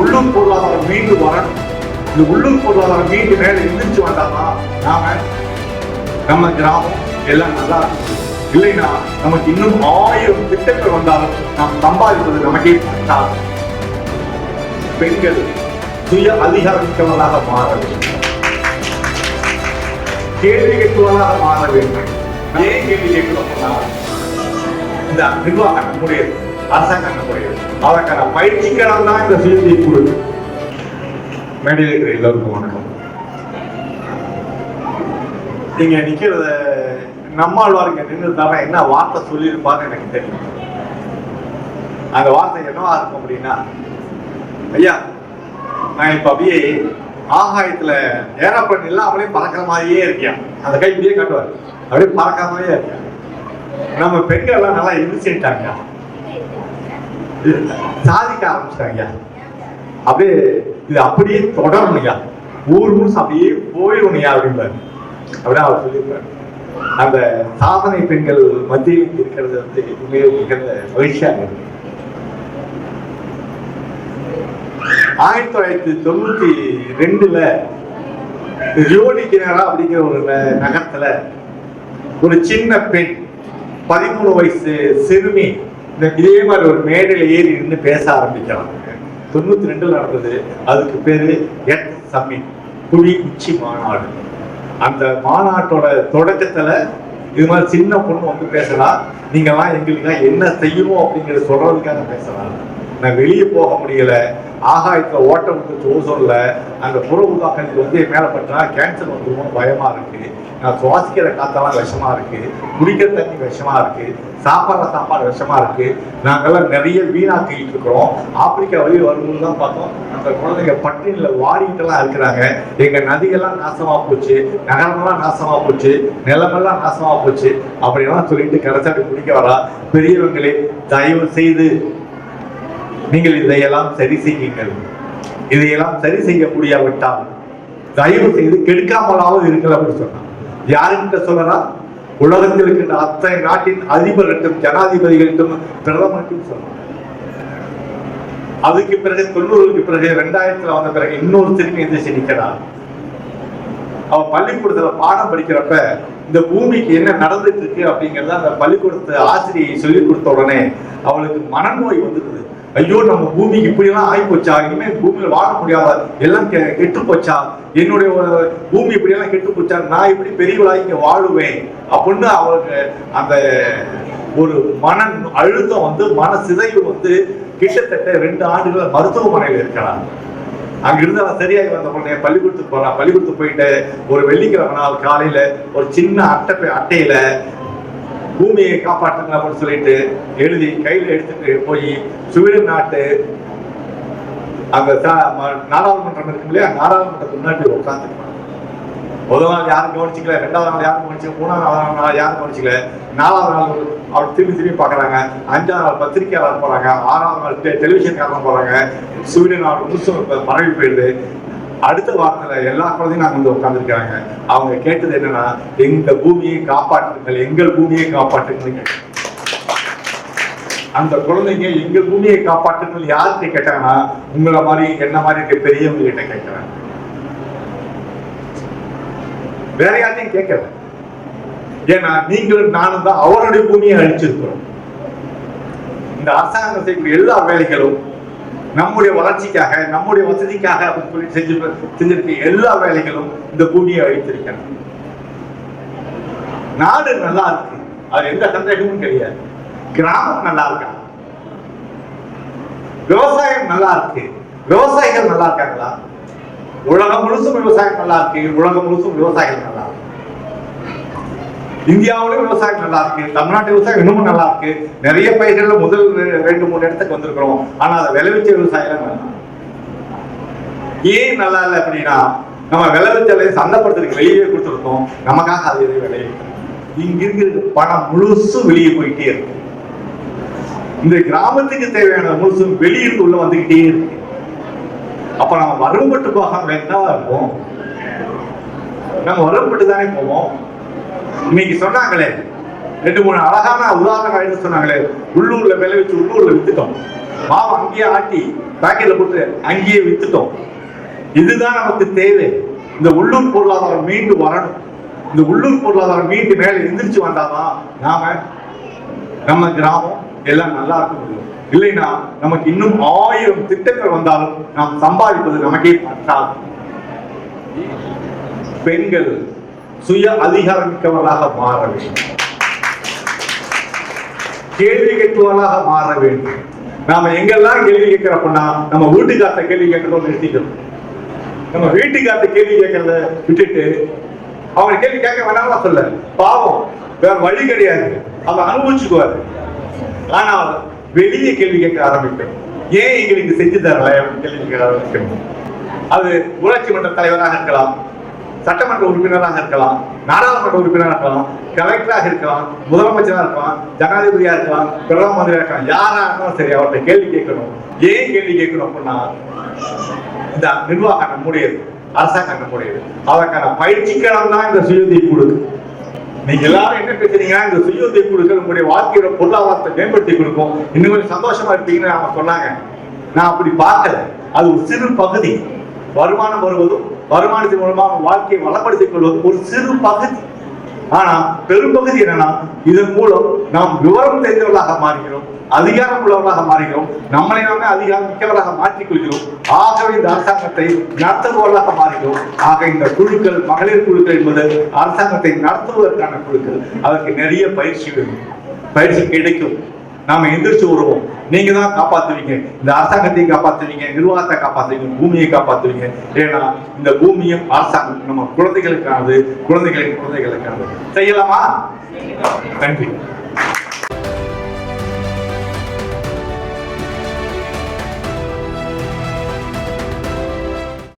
உள்ளூர் பொருளாதாரம் மீண்டு வரணும் இந்த உள்ளூர் பொருளாதாரம் மீண்டு மேல எந்திரிச்சு வந்தாதான் நாம நம்ம கிராமம் எல்லாம் நல்லா இருக்கும் இல்லைன்னா நமக்கு இன்னும் ஆயிரம் திட்டங்கள் வந்தாலும் நாம் சம்பாதிப்பது நமக்கே பத்தாது. பெண்கள் சுய அதிகாரமிக்கவர்களாக மாற வேண்டும். கேள்வி கேட்பவர்களாக மாற வேண்டும். ஏன் கேள்வி கேட்கணும் இந்த நிர்வாகம் நம்முடைய அரசாங்கம் முடியும் அதற்கான பயிற்சிக்கணும் தான் இந்த சுயத்தை குழு மேடையில் இருக்கிற எல்லோருக்கும் வணக்கம் நீங்க நிக்கிறத நம்மாழ்வாருங்க நின்றுதாங்க என்ன வார்த்தை சொல்லியிருப்பாரு எனக்கு தெரியும். அந்த வார்த்தை என்னவா இருக்கும் அப்படின்னா ஐயா நான் இப்ப அப்படியே ஆகாயத்துல ஏரோப்ளேன் இல்லாமலே பறக்கிற மாதிரியே இருக்கேன் அந்த கை இப்படியே காட்டுவார். அப்படியே பறக்கிற மாதிரியே இருக்கேன் நம்ம பெண்கள் எல்லாம் நல்லா எதிர்ச்சிட்டாங்க சாதிக்க ஆரம்பிச்சிட்டாங்க அப்படியே இது அப்படியே தொடரணும் ஐயா ஊர் முழுசும் அப்படியே போயிடணும் அப்படிம்பாரு அப்படின்னு அவர் சொல்லியிருப்பாரு. அந்த சாதனை பெண்கள் மத்தியில் இருக்கிறது வந்து மிக மிக மகிழ்ச்சியாக இருக்கு ஆயிரத்தி தொள்ளாயிரத்தி தொண்ணூத்தி ரெண்டுல ரியோடி கினரா அப்படிங்கிற ஒரு நகரத்துல ஒரு சின்ன பெண் பதிமூணு வயசு சிறுமி இந்த இதே மாதிரி ஒரு மேடையில் ஏறி நின்று பேச ஆரம்பிக்கிறாங்க தொண்ணூத்தி ரெண்டுல நடந்தது. அதுக்கு பேரு எட் சம்மிட் புலி உச்சி மாநாடு. அந்த மாநாட்டோட தொடக்கத்துல இது மாதிரி சின்ன பொண்ணு வந்து பேசலாம் நீங்கெல்லாம் எங்களுக்கெல்லாம் என்ன செய்யணும் அப்படிங்கறத சொல்றதுக்காக பேசலாம் நான் வெளியே போக முடியல. ஆகாயத்தில் ஓட்டம் விட்டு ஓசோன்ல அந்த புற உதாக்கத்தில் வந்து மேலே பட்டா கேன்சர் வந்துருமோ பயமா இருக்கு. நான் சுவாசிக்கிற காத்தெல்லாம் விஷமா இருக்கு. குடிக்கிற தண்ணி விஷமா இருக்கு. சாப்பாடுற சாப்பாடு விஷமா இருக்கு. நாங்கள்லாம் நிறைய வீணாக்கிட்டு இருக்கிறோம். ஆப்பிரிக்கா வழி வரும்போது தான் பார்த்தோம். அந்த குழந்தைங்க பட்டினியில் வாடிக்கிட்டெல்லாம் இருக்கிறாங்க. எங்கள் நதிகள்லாம் நாசமா போச்சு. நகரமெல்லாம் நாசமா போச்சு. நிலமெல்லாம் நாசமா போச்சு. அப்படியெல்லாம் சொல்லிட்டு கடைசாட்டு குடிக்க வரா. பெரியவங்களே தயவு செய்து நீங்கள் இதையெல்லாம் சரி செய்யுங்கள். இதையெல்லாம் சரி செய்ய முடியாவிட்டால் தயவு செய்து கெடுக்காமலாவது இருங்கள் அப்படின்னு சொன்னான். யாருக்கிட்ட சொல்லறா? உலகத்தில் இருக்கின்ற அத்தனை நாட்டின் அதிபர்கிட்டும் ஜனாதிபதிகளிட்டும் பிரதமர்கிட்டும் சொன்னான். அதுக்கு பிறகு தொண்ணூறுக்கு பிறகு ரெண்டாயிரத்துல வந்த பிறகு இன்னொரு திரும்பி எந்திரிச்சு நிக்கிறான் அவ பள்ளிக்கூடத்துல பாடம் படிக்கிறப்ப இந்த பூமிக்கு என்ன நடந்துட்டு இருக்கு அப்படிங்கறத அந்த பள்ளிக்கூடத்து ஆசிரியை சொல்லி கொடுத்த உடனே அவளுக்கு மனநோய் வந்துடுது ஐயோ நம்ம பூமிக்கு இப்படியெல்லாம் ஆகி போச்சா இனிமே பூமியில் வாழ முடியாதா? எல்லாம் கெ- கெட்டு போச்சா என்னுடைய பூமி இப்படியெல்லாம் கெட்டு போச்சா நான் இப்படி பெரியவளாக இங்கே வாழுவேன்? அப்படின்னு அவளுக்கு அந்த ஒரு மன அழுத்தம் வந்து மன சிதைவு வந்து கிட்டத்தட்ட ரெண்டு ஆண்டுகள் மருத்துவமனையில் இருக்கிறார் அங்கிருந்து அவன் சரியாகி வந்த உடனே பள்ளிக்கூடத்துக்கு போறான் பள்ளிக்கூடத்துக்கு போயிட்டு ஒரு வெள்ளிக்கிழமை நாள் காலையில ஒரு சின்ன அட்டை அட்டையில பூமியை காப்பாற்றுங்க அப்படின்னு சொல்லிட்டு எழுதி கையில எடுத்துட்டு போய் சுவீடன் நாட்டு அந்த ம- நாடாளுமன்றம் இருக்கு இல்லையா? நாடாளுமன்றத்துக்கு முன்னாடி உட்காந்துருப்பாங்க முதல் நாள் யாரும் கவனிச்சிக்கல ரெண்டாவது நாள் யாரும் கவனிச்சிக்கல மூணாவது நாள் யாரும் கவனிச்சிக்கல. நாலாவது நாள் அவர் திரும்பி திரும்பி பார்க்குறாங்க. அஞ்சாவது நாள் பத்திரிக்கையாளர் போறாங்க. ஆறாவது நாள் டெலிவிஷன் டெலிவிஷன்காரங்க போறாங்க. சூரியன் நாள் முழுசும் பரவி போயிடுது அடுத்த வாரத்துல எல்லா குழந்தையும் நாங்க வந்து உட்காந்துருக்காங்க அவங்க கேட்டது என்னன்னா எங்க பூமியை காப்பாற்றுங்கள் எங்கள் பூமியை காப்பாற்றுங்கள் அந்த குழந்தைங்க எங்க பூமியை காப்பாற்றுங்கள் யார்கிட்ட கேட்டாங்கன்னா உங்களை மாதிரி என்ன மாதிரி இருக்க பெரியவங்க கிட்ட கேட்கறாங்க. வேற யார்ட்டையும் கேட்கல. ஏன்னா நீங்களும் நானும் தான் அவருடைய பூமியை அழிச்சிருக்கிறோம். இந்த அரசாங்கம் செய்யக்கூடிய எல்லா வேலைகளும் நம்முடைய வளர்ச்சிக்காக நம்முடைய வசதிக்காக செஞ்சு செஞ்சிருக்க எல்லா வேலைகளும் இந்த பூமியை வைத்திருக்கணும் நாடு நல்லா இருக்கு. அது எந்த சந்தேகமும் கிடையாது. கிராமம் நல்லா இருக்கா? விவசாயம் நல்லா இருக்கு. விவசாயிகள் நல்லா இருக்காங்களா? உலகம் முழுசும் விவசாயம் நல்லா இருக்கு. உலகம் முழுசும் விவசாயிகள் நல்லா இந்தியாவிலும் விவசாயம் நல்லா இருக்கு தமிழ்நாட்டு விவசாயம் இன்னமும் நல்லா இருக்கு நிறைய பயிர்கள்ல முதல் ரெண்டு மூணு இடத்துக்கு வந்திருக்கிறோம். ஆனா அதை விளைவிச்ச விவசாயம் ஏன் நல்லா இல்லை அப்படின்னா நம்ம விளைவிச்சலை சந்தைப்படுத்துறதுக்கு வெளியே கொடுத்துருக்கோம். நமக்காக அது எதுவும் விளைவிக்கல இங்க இருக்கிற பணம் முழுசும் வெளியே போயிட்டே இருக்கு. இந்த கிராமத்துக்கு தேவையான முழுசும் வெளியிருந்து உள்ள வந்துகிட்டே இருக்கு. அப்ப நம்ம வரம்பட்டு போகாம வேண்டாம் இருப்போம் நம்ம வரம்பட்டு தானே போவோம். இன்னைக்கு சொன்னாங்களே ரெண்டு மூணு அழகான உதாரணங்கள் எடுத்து சொன்னாங்களே உள்ளூர்ல விளைவிச்சு உள்ளூர்ல வித்துட்டோம். மாவு அங்கேயே ஆட்டி பேக்கெட்ல போட்டு அங்கேயே வித்துட்டோம். இதுதான் நமக்கு தேவை. இந்த உள்ளூர் பொருளாதாரம் மீண்டு வரணும். இந்த உள்ளூர் பொருளாதாரம் மீண்டு மேல எந்திரிச்சு வந்தாதான் நாம நம்ம கிராமம் எல்லாம் நல்லா இருக்க முடியும். இல்லைன்னா நமக்கு இன்னும் ஆயிரம் திட்டங்கள் வந்தாலும் நாம் சம்பாதிப்பது நமக்கே பற்றாது. பெண்கள் சுய அதிகாரமிக்கவர்களாக மாற வேண்டும். கேள்வி கேட்பவனாக மாற வேண்டும். நாம எங்கெல்லாம் கேள்வி கேட்கிறப்பன்னா நம்ம வீட்டுக்கார்ட்ட கேள்வி கேட்கணும்னு நிறுத்திக்கணும் நம்ம வீட்டுக்கார்ட்ட கேள்வி கேட்கறத விட்டுட்டு அவங்க கேள்வி கேட்க வேணாம் சொல்ல பாவம். வேற வழி கிடையாது. அவங்க அனுபவிச்சுக்குவாரு. ஆனால் வெளியே கேள்வி கேட்க ஆரம்பிப்பேன். ஏன் எங்களுக்கு செஞ்சு தரல அப்படின்னு கேள்வி கேட்க ஆரம்பிக்கணும் அது ஊராட்சி மன்ற தலைவராக இருக்கலாம் சட்டமன்ற உறுப்பினராக இருக்கலாம் நாடாளுமன்ற உறுப்பினராக இருக்கலாம் கலெக்டராக இருக்கலாம் முதலமைச்சராக இருக்கலாம் ஜனாதிபதியாக இருக்கலாம் பிரதம மந்திரியாக இருக்கலாம் யாராக இருந்தாலும் சரி அவர்கிட்ட கேள்வி கேட்கணும். ஏன் கேள்வி கேட்கணும் அப்படின்னா இந்த நிர்வாகம் நம்முடையது அரசாங்கம் நம்முடையது அதற்கான பயிற்சிக்கான தான் இந்த சுயதி கூடுது நீங்க எல்லாரும் என்ன பேசுறீங்கன்னா இந்த சுயோதய கொடுக்க உங்களுடைய வாழ்க்கையோட பொருளாதாரத்தை மேம்படுத்தி கொடுக்கும். இன்னும் கொஞ்சம் சந்தோஷமா இருப்பீங்கன்னு அவங்க சொன்னாங்க. நான் அப்படி பார்க்கல. அது ஒரு சிறு பகுதி. வருமானம் வருவதும் வருமானத்தின் மூலமாக வாழ்க்கையை வளப்படுத்திக் கொள்வது ஒரு சிறு பகுதி. ஆனா பெரும்பகுதி என்னன்னா இதன் மூலம் நாம் விவரம் தெரிந்தவர்களாக மாறுகிறோம் அதிகாரம் உள்ளவர்களாக மாறுகிறோம் நம்மளை நாமே அதிகாரம் மிக்கவராக மாற்றிக் கொள்கிறோம். ஆகவே இந்த அரசாங்கத்தை நடத்துபவர்களாக மாறுகிறோம். ஆக இந்த குழுக்கள் மகளிர் குழுக்கள் என்பது அரசாங்கத்தை நடத்துவதற்கான குழுக்கள். அதற்கு நிறைய பயிற்சி வேண்டும். பயிற்சி கிடைக்கும். நாம எந்திரிச்சு வருவோம். நீங்க தான் காப்பாத்துவீங்க. இந்த அரசாங்கத்தை காப்பாத்துவீங்க. நிர்வாகத்தை காப்பாத்துவீங்க. பூமியை காப்பாத்துவீங்க. ஏன்னா இந்த பூமியும் அரசாங்கம். நம்ம குழந்தைகளுக்கானது குழந்தைகளின் குழந்தைகளுக்கானது. செய்யலாமா? நன்றி